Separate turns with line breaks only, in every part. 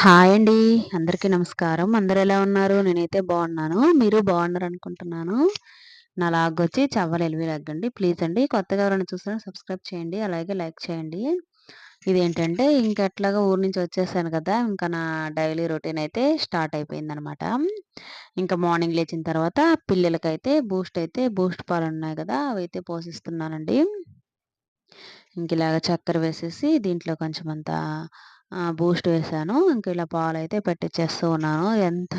Hi అండి. అందరికీ నమస్కారం. అందరు ఎలా ఉన్నారు? నేనైతే బాగున్నాను. మీరు బాగున్నారు అనుకుంటున్నాను నా లాగ్ వచ్చి చవ్వలు ఎలివి లాగండి. ప్లీజ్ అండి కొత్తగా ఎవరైనా చూసినా సబ్స్క్రైబ్ చేయండి. అలాగే లైక్ చేయండి. ఇదేంటంటే ఇంకెట్లాగా ఊరి నుంచి వచ్చేసాను కదా ఇంకా నా డైలీ రొటీన్ అయితే స్టార్ట్ అయిపోయింది అనమాట ఇంకా మార్నింగ్ లేచిన తర్వాత పిల్లలకైతే బూస్ట్ అయితే బూస్ట్ పాలు ఉన్నాయి కదా అవి అయితే పోషిస్తున్నానండి. ఇంక ఇలాగ చక్కెర వేసేసి దీంట్లో కొంచెం అంతా బూస్ట్ వేసాను ఇంక ఇలా పాలు అయితే పెట్టిచ్చేస్తూ ఉన్నాను ఎంత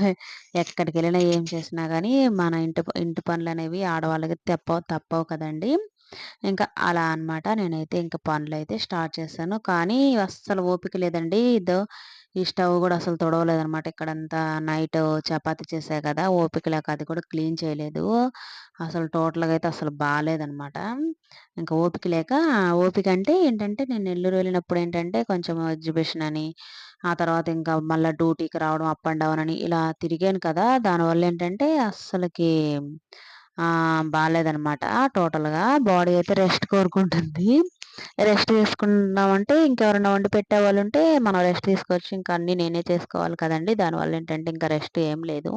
ఎక్కడికి వెళ్ళినా ఏం చేసినా కానీ మన ఇంటి ఇంటి పనులనేవి ఆడవాళ్ళకి తప్పవు తప్పవు కదండీ! ఇంకా అలా అనమాట నేనైతే ఇంక పనులైతే స్టార్ట్ చేశాను. కానీ అస్సలు ఓపిక లేదండి. ఇదో ఈ స్టవ్ కూడా అసలు తొడవలేదనమాట ఇక్కడంతా నైట్ చపాతి చేశా కదా! ఓపిక లేక అది కూడా క్లీన్ చేయలేదు. అసలు టోటల్‌గా అయితే అసలు బాగాలేదనమాట ఇంకా ఓపిక లేక ఓపిక అంటే ఏంటంటే నేను నెల్లూరు వెళ్ళినప్పుడు ఏంటంటే కొంచెం ఎగ్జిబిషన్ అని, ఆ తర్వాత ఇంకా మళ్ళా డ్యూటీకి రావడం అప్ అండ్ డౌన్ అని ఇలా తిరిగాను కదా! దానివల్ల ఏంటంటే అస్సలకి బాగాలేదనమాట టోటల్‌గా. బాడీ అయితే రెస్ట్ కోరుకుంటుంది. రెస్ట్ తీసుకుందామంటే ఇంకెవరైనా వండి పెట్టే వాళ్ళు ఉంటే మనం రెస్ట్ తీసుకోవచ్చు. ఇంకా అన్నీ నేనే చేసుకోవాలి కదండీ! దానివల్ల ఏంటంటే ఇంకా రెస్ట్ ఏం లేదు.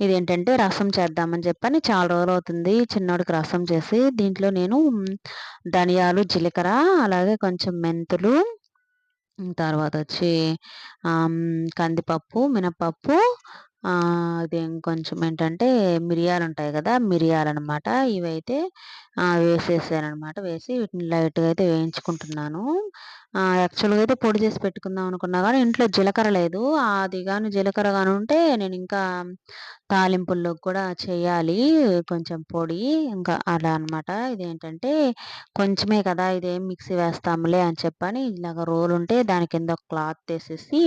ఇదేంటంటే రసం చేద్దామని చెప్పని చాలా రోజులు అవుతుంది చిన్నోడికి రసం చేసి. దీంట్లో నేను ధనియాలు, జీలకర్ర అలాగే కొంచెం మెంతులు తర్వాత వచ్చి కందిపప్పు, మినపప్పు అది ఇంకొంచెం ఏంటంటే మిరియాలు ఉంటాయి కదా! మిరియాలనమాట. ఇవైతే వేసేసాననమాట. వేసి వీటిని లైట్‌గా అయితే వేయించుకుంటున్నాను. యాక్చువల్‌గా అయితే పొడి చేసి పెట్టుకుందాం అనుకున్నా కానీ ఇంట్లో జీలకర్ర లేదు. అది కానీ జీలకర్ర కానీ ఉంటే నేను ఇంకా తాలింపుల్లో కూడా చేయాలి కొంచెం పొడి. ఇంకా అలా అనమాట. ఇదేంటంటే కొంచెమే కదా! ఇదేం మిక్సీ వేస్తాములే అని చెప్పని ఇలాగ రోల్ ఉంటే దాని కింద ఒక క్లాత్ వేసేసి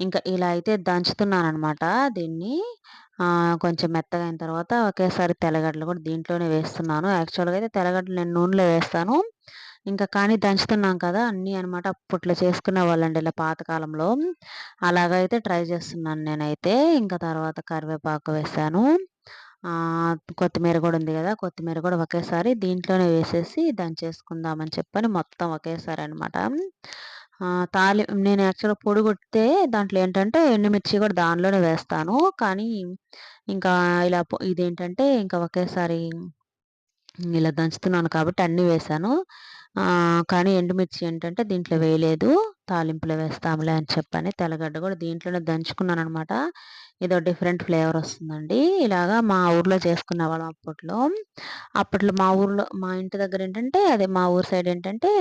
ఇంకా ఇలా అయితే దంచుతున్నాననమాట దీన్ని. కొంచెం మెత్తగా అయిన తర్వాత ఒకేసారి తెల్లగడ్డలు కూడా దీంట్లోనే వేస్తున్నాను. యాక్చువల్‌గా అయితే తెల్లగడ్డలు నేను నూనెలో వేస్తాను. ఇంకా కానీ దంచుతున్నాం కదా! అన్నీ అనమాట. అప్పట్లో చేసుకునే వాళ్ళండి ఇలా పాతకాలంలో. అలాగైతే ట్రై చేస్తున్నాను నేనైతే. ఇంకా తర్వాత కరివేపాకు వేసాను. కొత్తిమీర కూడా ఉంది కదా! కొత్తిమీర కూడా ఒకేసారి దీంట్లోనే వేసేసి దంచేసుకుందామని చెప్పని మొత్తం ఒకేసారి అనమాట. తాలి నేను యాక్చువల్‌గా పొడి కొడితే దాంట్లో ఏంటంటే ఎండుమిర్చి కూడా దానిలోనే వేస్తాను. కానీ ఇంకా ఇలా ఇదేంటంటే ఇంకా ఒకేసారి ఇలా దంచుతున్నాను కాబట్టి అన్నీ వేసాను కానీ ఎండుమిర్చి ఏంటంటే దీంట్లో వేయలేదు. తాలింపులో వేస్తాములే అని చెప్పని తెల్లగడ్డ కూడా దీంట్లోనే దంచుకున్నాను అనమాట ఏదో డిఫరెంట్ ఫ్లేవర్ వస్తుందండి. ఇలాగా మా ఊర్లో చేసుకునేవాళ్ళం అప్పట్లో. అప్పట్లో మా ఊర్లో మా ఇంటి దగ్గర ఏంటంటే అదే మా ఊరు సైడ్ ఏంటంటే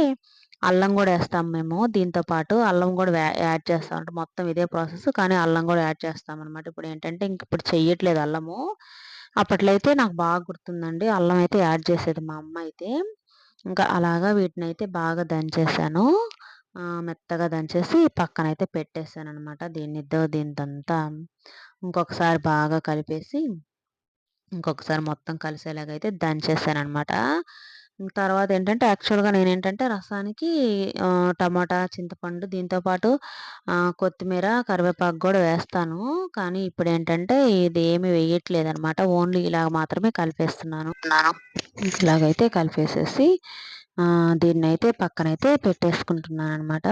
అల్లం కూడా వేస్తాం మేము దీంతో పాటు. అల్లం కూడా యాడ్ చేస్తాం. అంటే మొత్తం ఇదే ప్రాసెస్ కానీ అల్లం కూడా యాడ్ చేస్తాం అనమాట ఇప్పుడు ఏంటంటే ఇంక ఇప్పుడు చెయ్యట్లేదు అల్లము. అప్పట్లో అయితే నాకు బాగా గుర్తుందండి. అల్లం అయితే యాడ్ చేసేది మా అమ్మ అయితే. ఇంకా అలాగా వీటిని అయితే బాగా దంచేసాను. మెత్తగా దంచేసి పక్కనైతే పెట్టేసాననమాట. దీనిద్దో దీనిదంతా ఇంకొకసారి బాగా కలిపేసి ఇంకొకసారి మొత్తం కలిసేలాగైతే దంచేసాననమాట. తర్వాత ఏంటంటే యాక్చువల్‌గా నేనేంటంటే రసానికి టమాటా, చింతపండు దీంతో పాటు కొత్తిమీర, కరివేపాకు కూడా వేస్తాను. కానీ ఇప్పుడేంటంటే ఇది ఏమి వేయట్లేదనమాట. ఓన్లీ ఇలాగ మాత్రమే కలిపేస్తున్నాను. ఇలాగైతే కలిపేసేసి దీన్నైతే పక్కనైతే పెట్టేసుకుంటున్నాననమాట.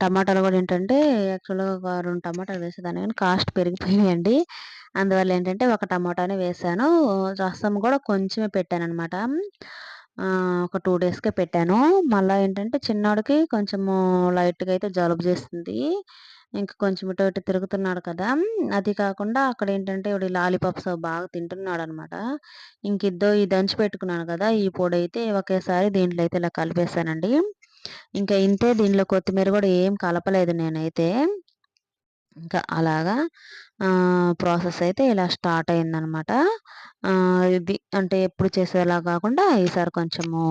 టమాటాలు కూడా ఏంటంటే యాక్చువల్‌గా ఒక 2 టమాటాలు వేసేదాన్ని కానీ కాస్ట్ పెరిగిపోయినాయండి. అందువల్ల ఏంటంటే ఒక టమాటానే వేసాను. రసం కూడా కొంచెమే పెట్టాననమాట. ఒక టూ డేస్‌కే పెట్టాను. మళ్ళీ ఏంటంటే చిన్నోడికి కొంచెము లైట్‌గా అయితే జలుబు చేస్తుంది ఇంకా కొంచెం ఇటు ఇటు తిరుగుతున్నాడు కదా! అది కాకుండా అక్కడ ఏంటంటే ఈడు లాలీపాప్స్ బాగా తింటున్నాడనమాట. ఇంక ఇద్దో ఈ దంచి పెట్టుకున్నాను కదా! ఈ పొడి అయితే ఒకేసారి దీంట్లో అయితే ఇలా కలిపేసానండి. ఇంకా ఇంతే దీనిలో కొత్తిమీర కూడా ఏం కలపలేదు నేనైతే. ఇంకా అలాగా ప్రాసెస్ అయితే ఇలా స్టార్ట్ అయిందనమాట. ఇది అంటే ఎప్పుడు చేసేలా కాకుండా ఈసారి కొంచెము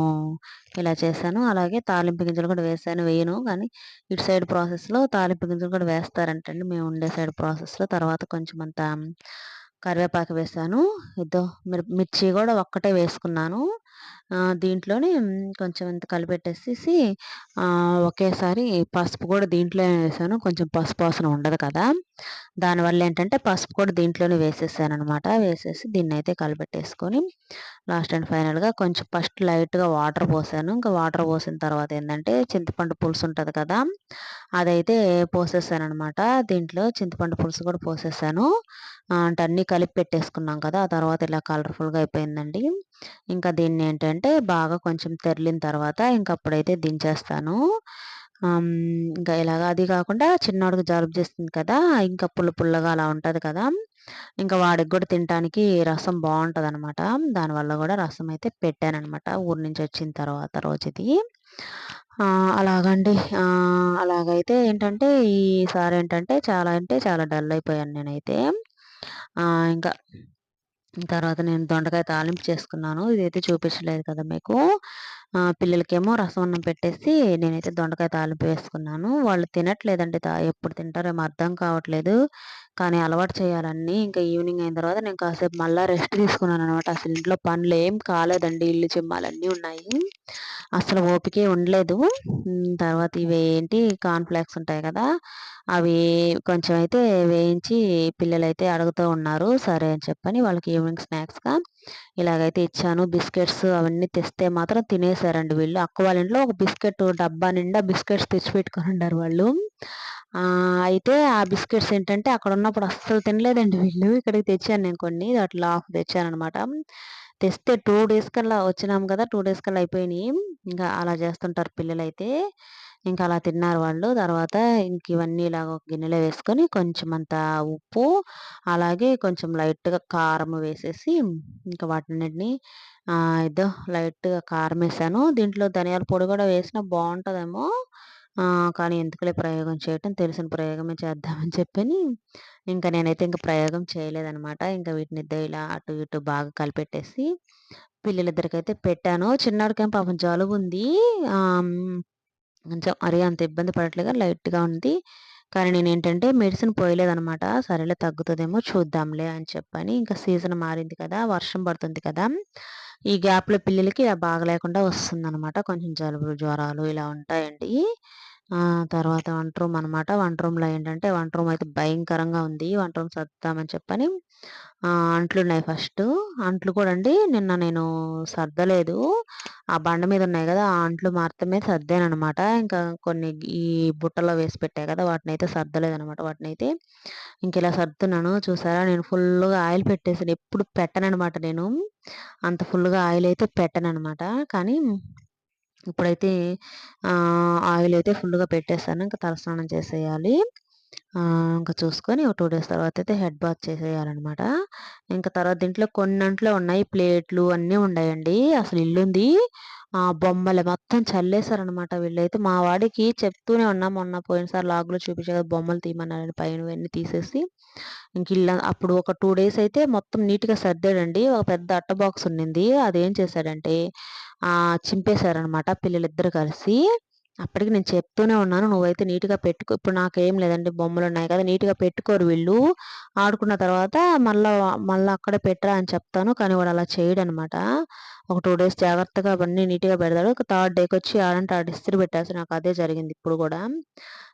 ఇలా చేశాను. అలాగే తాలింపు గింజలు కూడా వేసాను. వేయను కానీ ఇటు సైడ్ ప్రాసెస్‌లో తాలింపు గింజలు కూడా వేస్తారంటండి మేము ఉండే సైడ్ ప్రాసెస్‌లో. తర్వాత కొంచెం అంత కరివేపాకు వేసాను. ఇద్దో మిర్చి కూడా ఒక్కటే వేసుకున్నాను. దీంట్లోనే కొంచెం ఇంత కలిపెట్టేసేసి ఒకేసారి పసుపు కూడా దీంట్లోనే వేసాను. కొంచెం పసుపు వాసన ఉండదు కదా. దానివల్ల ఏంటంటే పసుపు కూడా దీంట్లోనే వేసేసాను అనమాట వేసేసి దీన్ని అయితే కలిపెట్టేసుకొని లాస్ట్ అండ్ ఫైనల్గా కొంచెం ఫస్ట్ లైట్గా వాటర్ పోసాను. ఇంకా వాటర్ పోసిన తర్వాత ఏంటంటే చింతపండు పులుసు ఉంటుంది కదా అదైతే పోసేసాను అనమాట దీంట్లో చింతపండు పులుసు కూడా పోసేసాను. అంటే అన్నీ కలిపి పెట్టేసుకున్నాం కదా ఆ తర్వాత ఇలా కలర్ఫుల్గా అయిపోయిందండి. ఇంకా దీన్ని ఏంటంటే బాగా కొంచెం తెరిలిన తర్వాత ఇంకా అప్పుడైతే దించేస్తాను ఇంకా ఇలాగ అది కాకుండా చిన్నవాడికి జలుబు చేస్తుంది కదా ఇంకా పుల్ల పుల్లగా అలా ఉంటుంది కదా ఇంకా వాడికి కూడా తినడానికి రసం బాగుంటుంది అనమాట దానివల్ల కూడా రసం అయితే పెట్టానమాట ఊరి నుంచి వచ్చిన తర్వాత రోజు ఇది అలాగండి. అలాగైతే ఏంటంటే ఈసారి ఏంటంటే చాలా అంటే చాలా డల్ అయిపోయాను నేనైతే. ఇంకా తర్వాత నేను దొండకాయ తాలింపు చేసుకున్నాను. ఇదైతే చూపించలేదు కదా మీకు. పిల్లలకేమో రసం అన్నం పెట్టేసి నేనైతే దొండకాయ తాలింపు వేసుకున్నాను. వాళ్ళు తినట్లేదండి ఎప్పుడు తింటారేమో అర్థం కావట్లేదు. కానీ అలవాటు చేయాలన్నీ ఇంకా ఈవినింగ్ అయిన తర్వాత నేను కాసేపు మళ్ళీ రెస్ట్ తీసుకున్నాను అనమాట అసలు ఇంట్లో పనులు ఏం కాలేదండి. ఇల్లు చిమ్మాలన్నీ ఉన్నాయి. అసలు ఓపికే ఉండలేదు. తర్వాత ఇవి ఏంటి? కాన్ఫ్లాక్స్ ఉంటాయి కదా. అవి కొంచెం అయితే వేయించి పిల్లలు అయితే అడుగుతూ ఉన్నారు. సరే అని చెప్పని వాళ్ళకి ఈవినింగ్ స్నాక్స్గా ఇలాగైతే ఇచ్చాను. బిస్కెట్స్ అవన్నీ తెస్తే మాత్రం తినేసారండి వీళ్ళు. అక్క వాళ్ళ ఇంట్లో ఒక బిస్కెట్ డబ్బా నిండా బిస్కెట్స్ తెచ్చిపెట్టుకుని ఉన్నారు వాళ్ళు. అయితే ఆ బిస్కెట్స్ ఏంటంటే అక్కడ ఉన్నప్పుడు అస్సలు తినలేదండి వీళ్ళు. ఇక్కడికి తెచ్చాను నేను కొన్ని. అట్లా హాఫ్ తెచ్చాను అనమాట తెస్తే టూ డేస్ కల్లా వచ్చినాం కదా టూ డేస్ కల్లా అయిపోయినాయి. ఇంకా అలా చేస్తుంటారు పిల్లలైతే. ఇంకా అలా తిన్నారు వాళ్ళు. తర్వాత ఇంక ఇవన్నీ ఇలాగ ఒక గిన్నెలో వేసుకొని కొంచెం అంత ఉప్పు అలాగే కొంచెం లైట్గా కారం వేసేసి ఇంకా వాటిని ఏదో లైట్గా కారం వేసాను. దీంట్లో ధనియాల పొడి కూడా వేసినా బాగుంటుందేమో. కానీ ఎందుకులే ప్రయోగం చేయటం? తెలిసిన ప్రయోగమే చేద్దామని చెప్పని ఇంకా నేనైతే ఇంకా ప్రయోగం చేయలేదనమాట. ఇంకా వీటిని ఇద్దరు ఇలా అటు ఇటు బాగా కలిపెట్టేసి పిల్లలిద్దరికైతే పెట్టాను. చిన్నవాడికేం పాపం జలుబు ఉంది. కొంచెం అరే అంత ఇబ్బంది పడట్లేదు లైట్గా ఉంది. కానీ నేను ఏంటంటే మెడిసిన్ పోయలేదనమాట. సరేలే తగ్గుతుందేమో చూద్దాంలే అని చెప్పని ఇంకా సీజన్ మారింది కదా వర్షం పడుతుంది కదా. ఈ గ్యాప్లో పిల్లలకి బాగలేకుండా బాగా లేకుండా వస్తుందన్నమాట. కొంచెం జలుబులు జ్వరాలు ఇలా ఉంటాయండి. తర్వాత వంట రూమ్ అనమాట వంట రూమ్లో ఏంటంటే వంట రూమ్ అయితే భయంకరంగా ఉంది. వంట రూమ్ సర్దుతామని చెప్పని అంట్లు ఉన్నాయి ఫస్ట్. అంట్లు కూడా అండి నిన్న నేను సర్దలేదు. ఆ బండ మీద ఉన్నాయి కదా ఆ అంట్లు మాత్రమే సర్దాను అనమాట ఇంకా కొన్ని ఈ బుట్టలో వేసి పెట్టాయి కదా వాటిని అయితే సర్దలేదు అనమాట వాటిని అయితే ఇంక ఇలా సర్దుతున్నాను. చూసారా? నేను ఫుల్గా ఆయిల్ పెట్టేసాను. ఎప్పుడు పెట్టనమాట నేను. అంత ఫుల్గా ఆయిల్ అయితే పెట్టను అనమాట కానీ ఇప్పుడైతే ఆయిల్ అయితే ఫుల్గా పెట్టేస్తాను ఇంకా తలస్నానం చేసేయాలి. ఇంకా చూసుకొని ఒక టూ డేస్ తర్వాత అయితే హెడ్ బాత్ చేసేయాలన్నమాట. ఇంకా తర్వాత దీంట్లో కొన్నింట్లో ఉన్నాయి ప్లేట్లు అన్నీ ఉన్నాయండి అసలు ఇల్లుంది. బొమ్మలు మొత్తం చల్లేశారనమాట వీళ్ళైతే. మా వాడికి చెప్తూనే ఉన్నాం మొన్న పోయినసారి లాగ్లో చూపించే కదా బొమ్మలు తీయమన్నారని పైన ఇవన్నీ తీసేసి. ఇంక ఇల్లు అప్పుడు ఒక టూ డేస్ అయితే మొత్తం నీట్గా సర్దాడండి. ఒక పెద్ద అట్ట బాక్స్ ఉన్నింది అదేం చేశాడంటే చింపేశారనమాట పిల్లలిద్దరు కలిసి. అప్పటికి నేను చెప్తూనే ఉన్నాను. నువ్వైతే నీట్గా పెట్టుకో. ఇప్పుడు నాకేం లేదండి. బొమ్మలు ఉన్నాయి కదా! నీట్గా పెట్టుకోరు వీళ్ళు. ఆడుకున్న తర్వాత మళ్ళీ మళ్ళీ అక్కడే పెట్టరా అని చెప్తాను. కానీ వాడు అలా చేయడు అనమాట ఒక టూ డేస్ జాగ్రత్తగా అవన్నీ నీట్గా పెడతాడు. ఒక థర్డ్ డేకి వచ్చి ఆడంటే ఆడ ఇస్త్రీ పెట్టేసి నాకు అదే జరిగింది ఇప్పుడు కూడా.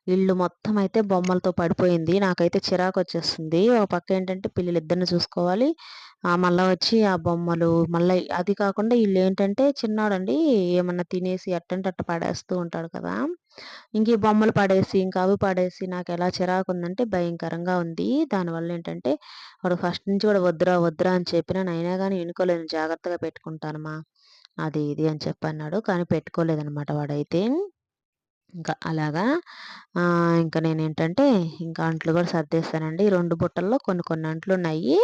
ఇల్లు మొత్తం అయితే బొమ్మలతో పడిపోయింది. నాకైతే చిరాకు వచ్చేస్తుంది. ఒక పక్క ఏంటంటే పిల్లలు ఇద్దరిని చూసుకోవాలి. మళ్ళీ వచ్చి ఆ బొమ్మలు మళ్ళీ అది కాకుండా వీళ్ళు ఏంటంటే చిన్నాడండి ఏమన్నా తినేసి అట్టంటే అట్ట పడేస్తూ ఉంటాడు కదా! ఇంక ఈ బొమ్మలు పడేసి ఇంకా అవి పడేసి నాకు ఎలా చిరాకు ఉందంటే భయంకరంగా ఉంది. దానివల్ల ఏంటంటే వాడు ఫస్ట్ నుంచి కూడా వద్దురా వద్దురా అని చెప్పినా అయినా కానీ వినుకోలేదు జాగ్రత్తగా పెట్టుకుంటానమ్మా అది ఇది అని చెప్పన్నాడు కానీ పెట్టుకోలేదనమాట వాడైతే. ఇంకా అలాగా. ఇంకా నేను ఏంటంటే ఇంకా అంట్లు కూడా సర్దేస్తానండి. రెండు బుట్టల్లో కొన్ని కొన్ని అంట్లు ఉన్నాయి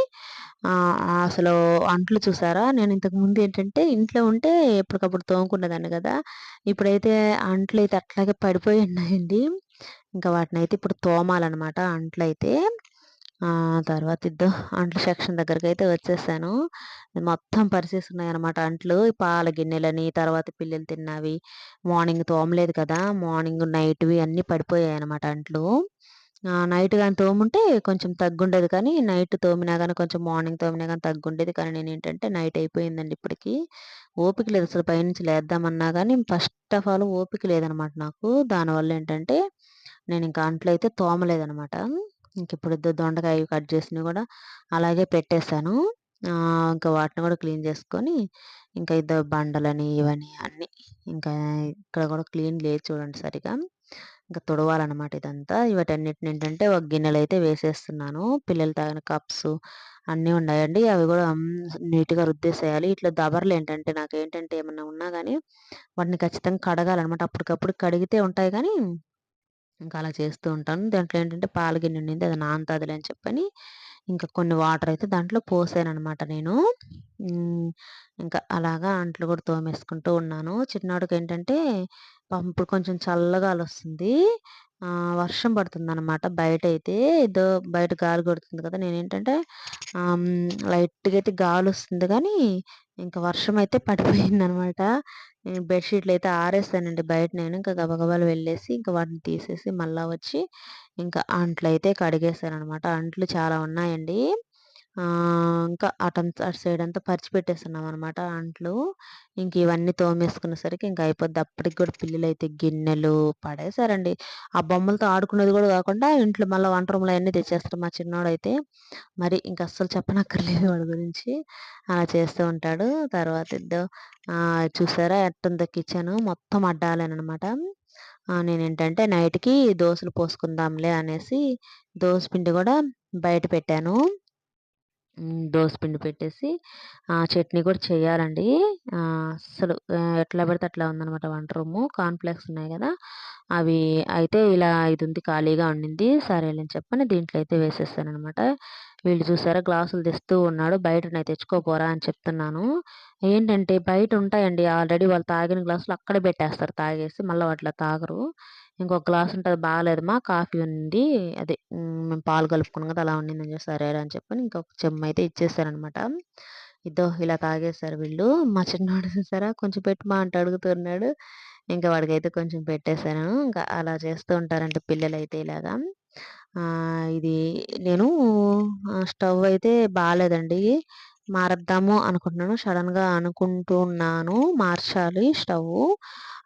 అసలు అంట్లు చూసారా? నేను ఇంతకు ముందు ఏంటంటే ఇంట్లో ఉంటే ఎప్పటికప్పుడు తోముకునేదాన్ని కదా. ఇప్పుడైతే అంట్లు అయితే అట్లాగే పడిపోయి ఉన్నాయండి. ఇంకా వాటిని అయితే ఇప్పుడు తోమాలన్నమాట అంట్లు అయితే తర్వాత ఇద్దో అంట్లు సెక్షన్ దగ్గరికి అయితే వచ్చేసాను మొత్తం పరిచేస్తున్నాయి అనమాట అంట్లు పాల గిన్నెలని తర్వాత పిల్లలు తిన్నవి మార్నింగ్ తోమలేదు కదా మార్నింగ్ నైట్వి అన్నీ పడిపోయాయి అనమాట అంట్లు నైట్ కానీ తోముంటే కొంచెం తగ్గుండేది కానీ, నైట్ తోమినా కానీ కొంచెం మార్నింగ్ తోమినా కానీ తగ్గుండేది. కానీ నేను ఏంటంటే నైట్ అయిపోయిందండి ఇప్పటికి. ఓపిక లేదు అసలు పైనుంచి లేద్దామన్నా కానీ ఫస్ట్ ఆఫ్ ఆల్ ఓపిక లేదనమాట నాకు. దానివల్ల ఏంటంటే నేను ఇంకా అంట్లో అంట్లయితే తోమలేదనమాట. ఇంక ఇప్పుడు దొండకాయ కట్ చేసినవి కూడా అలాగే పెట్టేసాను. ఇంకా వాటిని కూడా క్లీన్ చేసుకొని, ఇంకా ఇద్దరు బండలని ఇవని అన్నీ ఇంకా ఇక్కడ కూడా క్లీన్ లేదు చూడండి సరిగా ఇంకా తుడవాలనమాట ఇదంతా. వీటన్నిటినేంటంటే ఒక గిన్నెలు అయితే వేసేస్తున్నాను. పిల్లలు తాగిన కప్స్ అన్నీ ఉన్నాయండి. అవి కూడా నీట్‌గా రుద్దేసేయాలి. ఇట్లా దబర్లు ఏంటంటే నాకు ఏంటంటే ఏమన్నా ఉన్నా కానీ వాటిని ఖచ్చితంగా కడగాలనమాట. అప్పటికప్పుడు కడిగితే ఉంటాయి కానీ ఇంకా అలా చేస్తూ ఉంటాను. దాంట్లో ఏంటంటే పాల గిన్నె ఉండింది. అది నాంతదిలే అని చెప్పని, ఇంకా కొన్ని వాటర్ అయితే దాంట్లో పోసాననమాట నేను. ఇంకా అలాగా అంట్లు కూడా తోమేసుకుంటూ ఉన్నాను. చిన్నవాడికి ఏంటంటే ఇప్పుడు కొంచెం చల్లగాలి వస్తుంది వర్షం పడుతుంది అన్నమాట బయట అయితే ఏదో బయట గాలి కొడుతుంది కదా! నేనేంటంటే లైట్‌గా అయితే గాలి వస్తుంది కానీ ఇంకా వర్షం అయితే పడిపోయిందనమాట. నేను బెడ్షీట్లు అయితే ఆరేస్తానండి బయట నేను. ఇంకా గబగబాలు వెళ్ళేసి ఇంకా వాటిని తీసేసి మళ్ళా వచ్చి ఇంకా అంట్లయితే అనమాట అంట్లు చాలా ఉన్నాయండి. ఆహ్, ఇంకా అటంతా అటు సైడ్ అంతా పరిచి పెట్టేసున్నామనమాట అంట్లు. ఇంక ఇవన్నీ తోమేసుకునేసరికి ఇంక అయిపోద్ది. అప్పటికి గూడా పిల్లలైతే గిన్నెలు పడేసారండి. ఆ బొమ్మలతో ఆడుకునేది కూడా కాకుండా ఇంట్లో మళ్ళా వంట రూమ్‌లో అయన్నీ తెచ్చేస్తాడు మా చిన్నోడైతే. మరి ఇంక అస్సలు చెప్పనక్కర్లేదు వాడి గురించి. అలా చేస్తూ ఉంటాడు. తర్వాత ఇద్దో ఆహ్, చూసారా ఎట్టుందో కిచెను మొత్తం అడ్డాలేననమాట. ఆహ్, నేనేంటంటే నైట్‌కి దోసలు పోసుకుందాంలే అనేసి దోస పిండి కూడా బయట పెట్టాను. దోస పిండి పెట్టేసి చట్నీ కూడా చేయాలండి. అసలు ఎట్లా పడితే అట్లా ఉందనమాట వంట రూము. కాన్ఫ్లెక్స్ ఉన్నాయి కదా అవి అయితే ఇలా ఇదుంది ఖాళీగా ఉండింది. సరేలేని చెప్పని దీంట్లో అయితే వేసేసాననమాట. వీళ్ళు చూసారా గ్లాసులు తెస్తూ ఉన్నాడు. బయటనయి తెచ్చుకోపోరా అని చెప్తున్నాను. ఏంటంటే బయట ఉంటాయండి. ఆల్రెడీ వాళ్ళు తాగిన గ్లాసులు అక్కడే పెట్టేస్తారు తాగేసి. మళ్ళీ వాటిలో తాగరు. ఇంకొక గ్లాస్ ఉంటుంది బాగాలేదు మా కాఫీ ఉంది. అదే మేము పాలు కలుపుకున్నాం కదా! అలా ఉండిందని చెప్పి సరే అని చెప్పి ఇంకొక చెమ్మయితే ఇచ్చేస్తారనమాట ఇద్దో ఇలా తాగేసారు వీళ్ళు. మా చిన్నవాడు చూసారా కొంచెం పెట్టమా అంటే అడుగుతున్నాడు. ఇంకా వాడికైతే కొంచెం పెట్టేశాను ఇంకా అలా చేస్తూ ఉంటారండి పిల్లలైతే ఇలాగా. ఇది నేను స్టవ్ అయితే బాగాలేదండి మారుద్దాము అనుకుంటున్నాను. సడన్గా అనుకుంటున్నాను మార్చాలి స్టవ్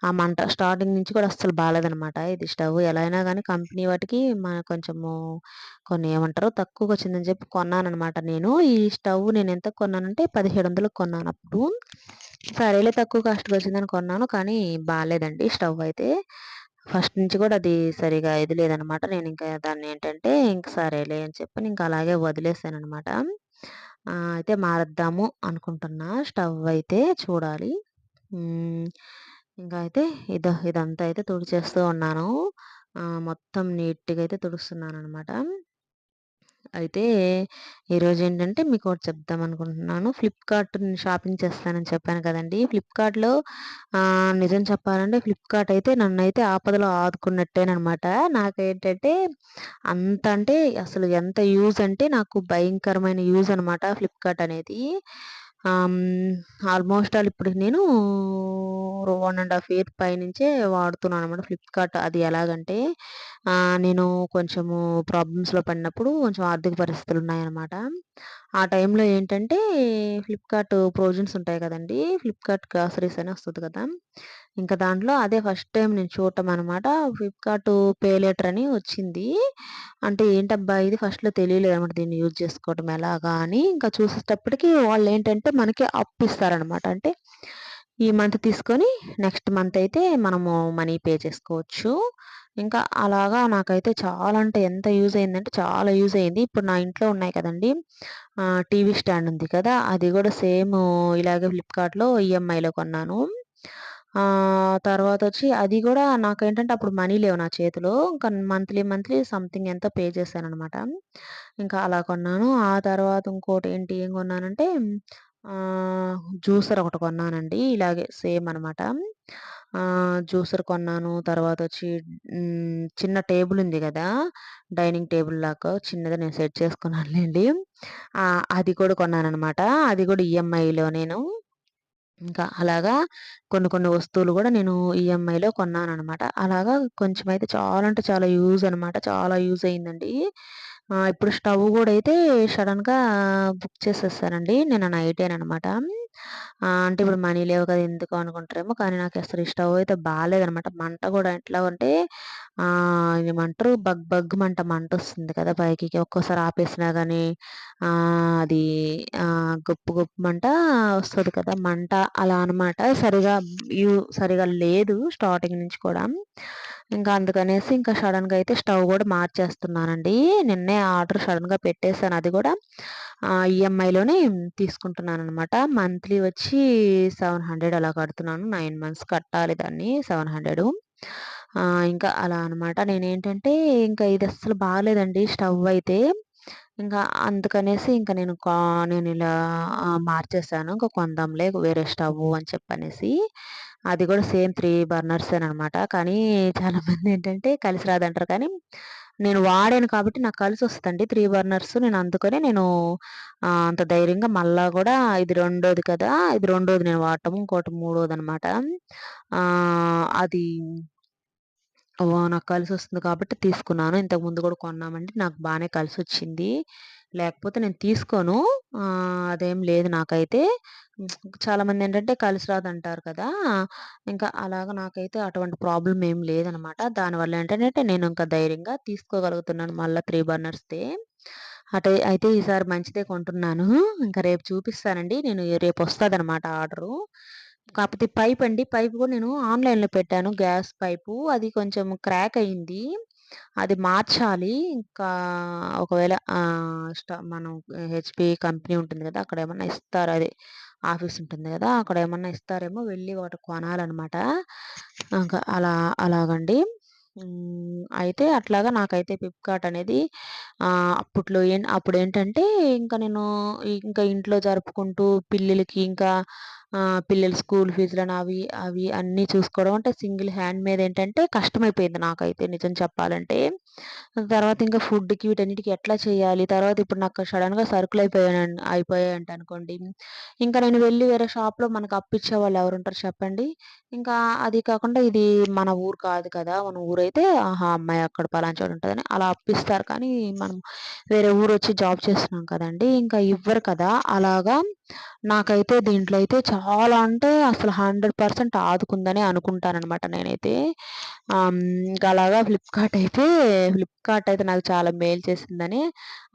ఆ మంట స్టార్టింగ్ నుంచి కూడా అస్సలు బాగాలేదనమాట ఇది స్టవ్ ఎలా అయినా కానీ కంపెనీ వాటికి మన కొంచెము కొన్ని ఏమంటారు తక్కువకొచ్చిందని చెప్పి కొన్నాననమాట నేను. ఈ స్టవ్ నేను ఎంత కొన్నానంటే 1700కి కొన్నానప్పుడు. సరేలే తక్కువ కాస్ట్‌కొచ్చిందని కొన్నాను. కానీ బాగాలేదండి స్టవ్ అయితే. ఫస్ట్ నుంచి కూడా అది సరిగా ఇది లేదనమాట. నేను ఇంకా దాన్ని ఏంటంటే ఇంక సరేలే అని చెప్పి ఇంకా అలాగే వదిలేసాను అనమాట అయితే మారుద్దాము అనుకుంటున్నా స్టవ్ అయితే చూడాలి. ఇంకా అయితే ఇదో ఇదంతా అయితే తుడిచేస్తూ ఉన్నాను. మొత్తం నీట్‌గా అయితే తుడుస్తున్నాను అనమాట అయితే ఈరోజు ఏంటంటే మీకు ఒకటి చెప్దాం అనుకుంటున్నాను ఫ్లిప్‌కార్ట్ షాపింగ్ చేస్తానని చెప్పాను కదండీ! ఫ్లిప్‌కార్ట్‌లో నిజం చెప్పాలంటే ఫ్లిప్‌కార్ట్ అయితే నన్ను అయితే ఆపదలో ఆదుకున్నట్టేననమాట. నాకేంటంటే అంత అంటే అసలు ఎంత యూజ్ అంటే నాకు భయంకరమైన యూజ్ అనమాట ఫ్లిప్‌కార్ట్ అనేది. ఆల్‌మోస్ట్ ఆల్ ఇప్పుడు నేను వన్ అండ్ హాఫ్ ఇయర్ పైనుంచే వాడుతున్నాను అనమాట ఫ్లిప్‌కార్ట్. అది ఎలాగంటే నేను కొంచెము ప్రాబ్లమ్స్‌లో పడినప్పుడు కొంచెం ఆర్థిక పరిస్థితులు ఉన్నాయన్నమాట ఆ టైంలో ఏంటంటే ఫ్లిప్‌కార్ట్ ప్రోజన్స్ ఉంటాయి కదండీ! ఫ్లిప్‌కార్ట్ గ్రాసరీస్ అని వస్తుంది కదా! ఇంకా దాంట్లో అదే ఫస్ట్ టైం నేను చూడటం అనమాట. ఫ్లిప్‌కార్ట్ పే లెటర్ అని వచ్చింది. అంటే ఏంటబ్బా! ఇది ఫస్ట్‌లో తెలియలేదనమాట. దీన్ని యూజ్ చేసుకోవడం ఎలాగా అని. ఇంకా చూసేటప్పటికి వాళ్ళేంటంటే మనకి అప్పిస్తారనమాట. అంటే ఈ మంత్ తీసుకొని నెక్స్ట్ మంత్ అయితే మనము మనీ పే చేసుకోవచ్చు. ఇంకా అలాగా నాకైతే చాలా అంటే ఎంత యూజ్ అయిందంటే చాలా యూజ్ అయింది. ఇప్పుడు నా ఇంట్లో ఉన్నాయి కదండీ! టీవీ స్టాండ్ ఉంది కదా! అది కూడా సేమ్ ఇలాగే ఫ్లిప్‌కార్ట్‌లో ఈఎంఐలో కొన్నాను. ఆహ్, తర్వాతొచ్చి అది గూడా నాకేంటంటే అప్పుడు మనీ లేవు నా చేతిలో. ఇంకా మంత్లీ, మంత్లీ సంథింగ్ ఎంతో పే చేశాననమాట. ఇంకా అలా కొన్నాను. ఆ తర్వాత ఇంకోటేంటి ఏం కొన్నానంటే ఆహ్, జ్యూసర్ ఒకటి కొన్నానండి. ఇలాగే సేమ్ అనమాట. ఆహ్, జ్యూసర్ కొన్నాను. తర్వాతొచ్చి హ్మ్, చిన్న టేబుల్ ఉంది గదా! డైనింగ్ టేబుల్ లాగా చిన్నది నేను సెట్ చేసుకున్నానులెండి. ఆ! అది కూడా కొన్నాననమాట. అది కూడా ఈఎంఐలో నేను. ఇంకా అలాగా కొన్ని కొన్ని వస్తువులు కూడా నేను ఈఎంఐలో కొన్నాను అనమాట అలాగా కొంచెం అయితే చాలా అంటే చాలా యూజ్ అనమాట. చాలా యూజ్ అయిందండి. ఇప్పుడు స్టవ్ కూడా అయితే సడన్గా బుక్ చేసేసానండి. నేను నైటేనమాట అంటే ఇప్పుడు మనీ లేవు కదా! ఎందుకు అనుకుంటారేమో కానీ నాకసలు ఈ స్టవ్ అయితే బాగాలేదనమాట మంట కూడా ఎట్లా అంటే ఏమంటారు బగ్ బగ్ మంట మంట వస్తుంది కదా! పైకి ఒక్కోసారి ఆపేసినా కానీ అది గొప్పు గొప్పు మంట వస్తుంది కదా! మంట అలా అనమాట. సరిగా యూ సరిగా లేదు స్టార్టింగ్ నుంచి కూడా. ఇంకా అందుకనేసి ఇంకా సడన్గా అయితే స్టవ్ కూడా మార్చేస్తున్నానండి. నిన్నే ఆర్డర్ సడన్గా పెట్టేసాను. అది కూడా ఈఎంఐలోనే తీసుకుంటున్నాను అనమాట మంత్లీ వచ్చి 700 అలా కడుతున్నాను. నైన్ మంత్స్ కట్టాలి దాన్ని సెవెన్ హండ్రెడ్ ఇంకా అలా అనమాట. నేనేంటంటే ఇంకా ఇది అస్సలు బాగాలేదండి స్టవ్ అయితే. ఇంకా అందుకనేసి ఇంకా నేను కా నేను ఇలా మార్చేసాను. ఇంకా కొందాంలే వేరే స్టవ్ అని చెప్పనేసి. అది కూడా సేమ్ 3 బర్నర్సేననమాట. కానీ చాలామందేంటంటే కలిసి రాదంటారు కానీ, నేను వాడాను కాబట్టి నాకు కలిసొస్తదండి 3 బర్నర్స్. నేను అందుకనే నేను అంత ధైర్యంగా మళ్ళా కూడా ఇది రెండోది కదా! ఇది రెండోది నేను వాడటం. ఇంకోటి మూడోది అనమాట అది ఓ నాకు కలిసొస్తుంది కాబట్టి తీసుకున్నాను. ఇంతకుముందు కూడా కొన్నామండి. నాకు బాగానే కలిసి వచ్చింది లేకపోతే నేను తీసుకోను. అదేం లేదు నాకైతే. చాలామంది ఏంటంటే కలిసి రాదంటారు కదా! ఇంకా అలాగా నాకైతే అటువంటి ప్రాబ్లం ఏం లేదనమాట. దానివల్ల ఏంటంటే నేను ఇంకా ధైర్యంగా తీసుకోగలుగుతున్నాను మళ్ళీ త్రీ బర్నర్స్‌దే. అటే అయితే ఈసారి మంచిదే కొంటున్నాను. ఇంకా రేపు చూపిస్తానండి. నేను రేపు రేపొస్తదనమాట ఆర్డరు. కాకపోతే పైప్ అండి పైపు కూడా నేను ఆన్‌లైన్‌లో పెట్టాను గ్యాస్ పైపు. అది కొంచెం క్రాక్ అయింది. అది మార్చాలి. ఇంకా ఒకవేళ మనం హెచ్పి కంపెనీ ఉంటుంది కదా అక్కడ ఏమన్నా ఇస్తారు. అదే ఆఫీస్ ఉంటుంది కదా అక్కడ ఏమన్నా ఇస్తారేమో వెళ్ళి ఒకటి కొనాలనమాట. ఇంకా అలా అలాగండి. అయితే అట్లాగా నాకైతే ఫ్లిప్‌కార్ట్ అనేది అప్పట్లో అప్పట్లో ఏం అప్పుడేంటంటే ఇంకా నేను ఇంకా ఇంట్లో జరుపుకుంటూ పిల్లలకి ఇంకా పిల్లల స్కూల్ ఫీజులని అవి, అవి అన్నీ చూసుకోవడం అంటే సింగిల్ హ్యాండ్ మీద ఏంటంటే కష్టమైపోయింది నాకైతే నిజం చెప్పాలంటే. తర్వాత ఇంకా ఫుడ్‌కి వీటన్నిటికి ఎట్లా చేయాలి? తర్వాత ఇప్పుడు నాకు సడన్గా సరుకులు అయిపోయాను అయిపోయాయంట అనుకోండి. ఇంకా నేను వెళ్ళి వేరే షాప్‌లో మనకు ఎవరు ఉంటారు చెప్పండి? ఇంకా అది కాకుండా ఇది మన ఊరు కాదు కదా! మన ఊరైతే ఆహా! అమ్మాయి అక్కడ పలానా ఉంటుందని ఉంటదని అలా అప్పిస్తారు. కానీ మనం వేరే ఊరు వచ్చి జాబ్ చేస్తున్నాం కదండీ! ఇంకా ఇవ్వరు కదా! అలాగా నాకైతే దీంట్లో అయితే చాలా అంటే అసలు హండ్రెడ్ పర్సెంట్ ఆదుకుందని అనుకుంటాననమాట నేనైతే. ఇంకా అలాగా ఫ్లిప్‌కార్ట్ అయితే ఫ్లిప్‌కార్ట్ అయితే నాకు చాలా మేలు చేసిందని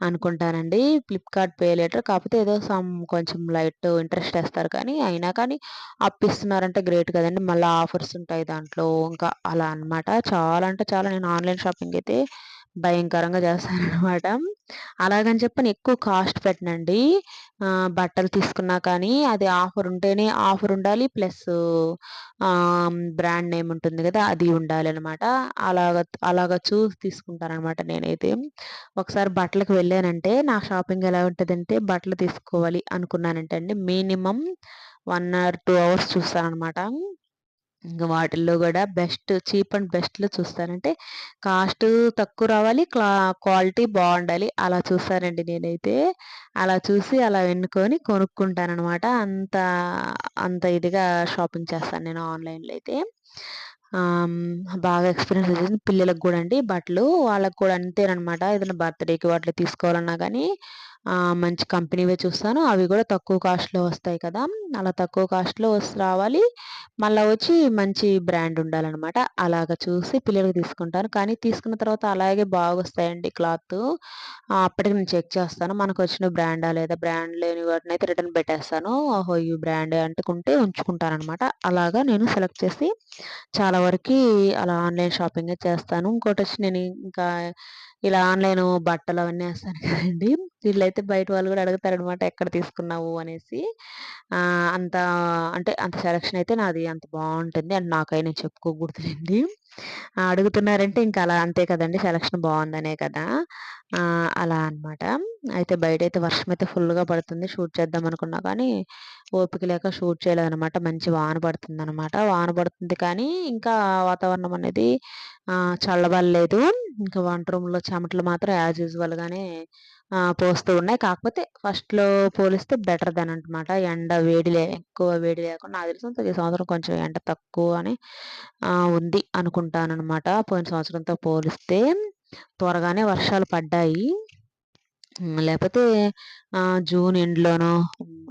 అనుకుంటానండి. ఫ్లిప్‌కార్ట్ పే లెటర్ కాకపోతే ఏదో సమ్ కొంచెం లైట్ ఇంట్రెస్ట్ వేస్తారు కానీ, అయినా కానీ అప్పిస్తున్నారంటే గ్రేట్ కదండి మళ్ళీ ఆఫర్స్ ఉంటాయి దాంట్లో. ఇంకా అలా అనమాట. చాలా అంటే చాలా నేను ఆన్‌లైన్ షాపింగ్ అయితే భయంకరంగా చేస్తారనమాట అలాగని చెప్పని ఎక్కువ కాస్ట్ పెట్టనండి. బట్టలు తీసుకున్నా కానీ అది ఆఫర్ ఉంటేనే ఆఫర్ ఉండాలి. ప్లస్ బ్రాండ్ నేమ్ ఉంటుంది కదా అది ఉండాలనమాట. అలాగ అలాగా చూసి తీసుకుంటాననమాట నేనైతే. ఒకసారి బట్టలకు వెళ్ళానంటే నా షాపింగ్ ఎలా ఉంటుందంటే బట్టలు తీసుకోవాలి అనుకున్నానంటే అండి మినిమమ్ 1 ఆర్ టూ అవర్స్ చూస్తానమాట ఇంకా వాటిల్లో కూడా బెస్ట్ చీప్ అండ్ బెస్ట్‌లో చూస్తానంటే కాస్ట్ తక్కువ రావాలి. క్లా క్వాలిటీ బాగుండాలి అలా చూస్తానండి నేనైతే. అలా చూసి అలా ఎన్నుకొని కొనుక్కుంటాననమాట. అంత అంత ఇదిగా షాపింగ్ చేస్తాను నేను ఆన్‌లైన్‌లో అయితే. బాగా ఎక్స్‌పీరియన్స్ వచ్చింది పిల్లలకు కూడా అండి బట్టలు వాళ్ళకి కూడా అంతేనమాట ఏదైనా బర్త్‌డేకి వాటిలో తీసుకోవాలన్నా కానీ మంచి కంపెనీవే చూస్తాను. అవి కూడా తక్కువ కాస్ట్‌లో వస్తాయి కదా! అలా తక్కువ కాస్ట్‌లో వస్ రావాలి. మళ్ళా వచ్చి మంచి బ్రాండ్ ఉండాలన్నమాట అలాగ చూసి పిల్లలకి తీసుకుంటాను. కానీ తీసుకున్న తర్వాత అలాగే బాగొస్తాయండి క్లాత్ అప్పటికి నేను చెక్ చేస్తాను. మనకు వచ్చిన బ్రాండా లేదా బ్రాండ్ లేని వాటిని అయితే రిటర్న్ పెట్టేస్తాను. ఓహో! ఈ బ్రాండ్ అంటుకుంటే ఉంచుకుంటాననమాట. అలాగా నేను సెలెక్ట్ చేసి చాలా వరకి అలా ఆన్‌లైన్ షాపింగే చేస్తాను. ఇంకోటి వచ్చి నేను ఇంకా ఇలా ఆన్లైన్ బట్టలు అవన్నీ ఏస్తాను కదండీ! వీళ్ళైతే బయట వాళ్ళు కూడా అడుగుతారు అనమాట ఎక్కడ తీసుకున్నావు అనేసి. అంత అంటే అంత సెలక్షన్ అయితే నాది అంత బాగుంటుంది అంటే నాకై నేను చెప్పుకోకూడదులెండి. అడుగుతున్నారంటే ఇంకా అలా అంతే కదండి సెలక్షన్ బాగుందనే కదా! అలా అనమాట. అయితే బయట అయితే వర్షం అయితే ఫుల్‌గా పడుతుంది. షూట్ చేద్దాం అనుకున్నా కానీ ఓపిక లేక షూట్ చేయలేదనమాట. మంచి వాన పడుతుంది అనమాట వాన పడుతుంది కానీ ఇంకా వాతావరణం అనేది చల్లబడలేదు. ఇంకా వంట రూమ్‌లో చెమటలు మాత్రం యాజ్ యూజువల్‌గానే పోస్తూ ఉన్నాయి కాకపోతే ఫస్ట్లో పోలిస్తే బెటర్ దెన్ అనమాట ఎండ వేడి లే ఎక్కువ వేడి లేకుండా నాకు తెలిసి ఈ సంవత్సరం కొంచెం ఎండ తక్కువ అని ఉంది అనుకుంటాను అనమాట పోయిన సంవత్సరంతో పోలిస్తే త్వరగానే వర్షాలు పడ్డాయి లేకపోతే జూన్ ఎండ్‌లోనో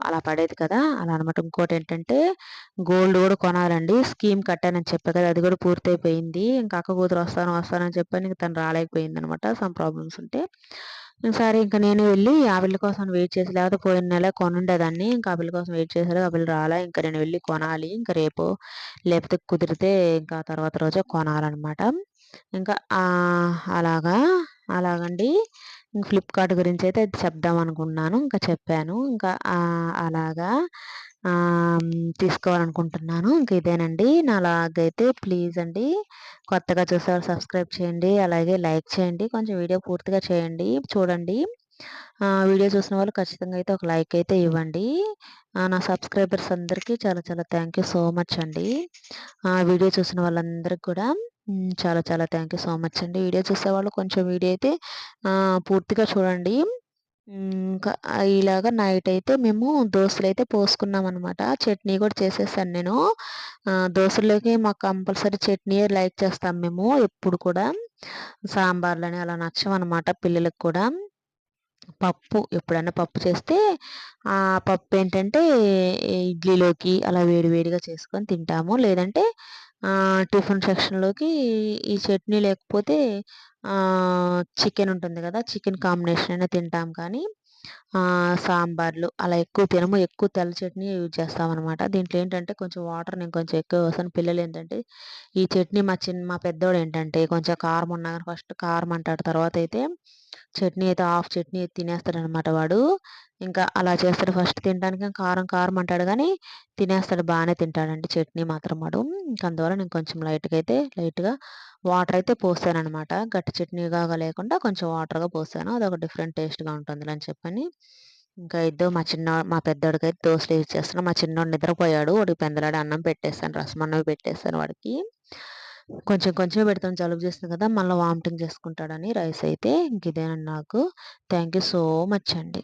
అలా పడేది కదా! అలా అనమాట. ఇంకోటి ఏంటంటే గోల్డ్ కూడా కొనాలండి. స్కీమ్ కట్టానని చెప్పా కదా! అది కూడా పూర్తయిపోయింది. ఇంకా అక్క కూతురు వస్తాను, వస్తానని చెప్పాను ఇంక తను రాలేకపోయింది అనమాట సమ్ ప్రాబ్లమ్స్ ఉంటే. సరే ఇంకా నేను వెళ్ళి ఆ పిల్ల కోసం వెయిట్ చేసి లేకపోతే పోయిన నెల కొనుండేదాన్ని. ఇంకా ఆ పిల్ల కోసం వెయిట్ చేశారు. ఆ పిల్ల రాలా. ఇంకా నేను వెళ్ళి కొనాలి. ఇంకా రేపు లేకపోతే కుదిరితే ఇంకా తర్వాత రోజే కొనాలనమాట. ఇంకా అలాగా అలాగండి. ఫ్లిప్‌కార్ట్ గురించి అయితే చెప్దాం అనుకున్నాను. ఇంకా చెప్పాను. ఇంకా అలాగా తీసుకోవాలనుకుంటున్నాను. ఇంక ఇదేనండి. నాలాగైతే ప్లీజ్ అండి కొత్తగా చూసేవాళ్ళు సబ్స్క్రైబ్ చేయండి. అలాగే లైక్ చేయండి. కొంచెం వీడియో పూర్తిగా చేయండి చూడండి. వీడియో చూసిన వాళ్ళు ఖచ్చితంగా అయితే ఒక లైక్ అయితే ఇవ్వండి. నా సబ్స్క్రైబర్స్ అందరికీ చాలా చాలా థ్యాంక్ యూ సో మచ్ అండి. వీడియో చూసిన వాళ్ళందరికీ కూడా చాలా చాలా థ్యాంక్ యూ సో మచ్ అండి. వీడియో చూసేవాళ్ళు కొంచెం వీడియో అయితే పూర్తిగా చూడండి. ఇంకా ఇలాగ నైట్ అయితే మేము దోశలు అయితే పోసుకున్నాం అనమాట. చట్నీ కూడా చేసేసాను నేను. దోశలోకి మాకు కంపల్సరీ చట్నీ లైక్ చేస్తాం మేము ఎప్పుడు కూడా. సాంబార్లని అలా నచ్చవనమాట పిల్లలకి కూడా. పప్పు ఎప్పుడైనా పప్పు చేస్తే ఆ పప్పు ఏంటంటే ఇడ్లీలోకి అలా వేడివేడిగా చేసుకొని తింటాము. లేదంటే టిఫిన్ సెక్షన్‌లోకి ఈ చట్నీ లేకపోతే చికెన్ ఉంటుంది కదా! చికెన్ కాంబినేషన్ అయినా తింటాం కానీ సాంబార్లు అలా ఎక్కువ తినము. ఎక్కువ తెల్ల చట్నీ యూజ్ చేస్తామన్నమాట దీంట్లో ఏంటంటే కొంచెం వాటర్ నేను కొంచెం ఎక్కువ వస్తాను పిల్లలు ఏంటంటే ఈ చట్నీ మా చిన్న మా పెద్దోడు ఏంటంటే కొంచెం కారం ఉన్నా కానీ ఫస్ట్ కారం అంటాడు. తర్వాత అయితే చట్నీ అయితే హాఫ్ చట్నీ తినేస్తాడనమాట వాడు. ఇంకా అలా చేస్తాడు ఫస్ట్ తినడానికి కారం కారం అంటాడు కానీ తినేస్తాడు బాగానే తింటాడండి చట్నీ మాత్రం వాడు. ఇంకా అందువల్ల నేను కొంచెం లైట్‌గా అయితే లైట్‌గా వాటర్ అయితే పోసాననమాట. గట్టి చట్నీగా లేకుండా కొంచెం వాటర్‌గా పోసాను. అదొక డిఫరెంట్ టేస్ట్‌గా ఉంటుంది అని చెప్పని. ఇంకా ఇద్దరు మా చిన్న మా పెద్దోడికైతే దోసలు ఇచ్చేస్తున్నాను. మా చిన్నోడు నిద్రపోయాడు. వాడికి పెందలాడి అన్నం పెట్టేస్తాను రసం అన్నం పెట్టేస్తాను వాడికి. కొంచెం కొంచెం పెడతాం జలుబు చేస్తుంది కదా! మళ్ళీ వామిటింగ్ చేసుకుంటాడని రైస్ అయితే ఇంక ఇదేనండి నాకు. థ్యాంక్ యూ సో మచ్ అండి.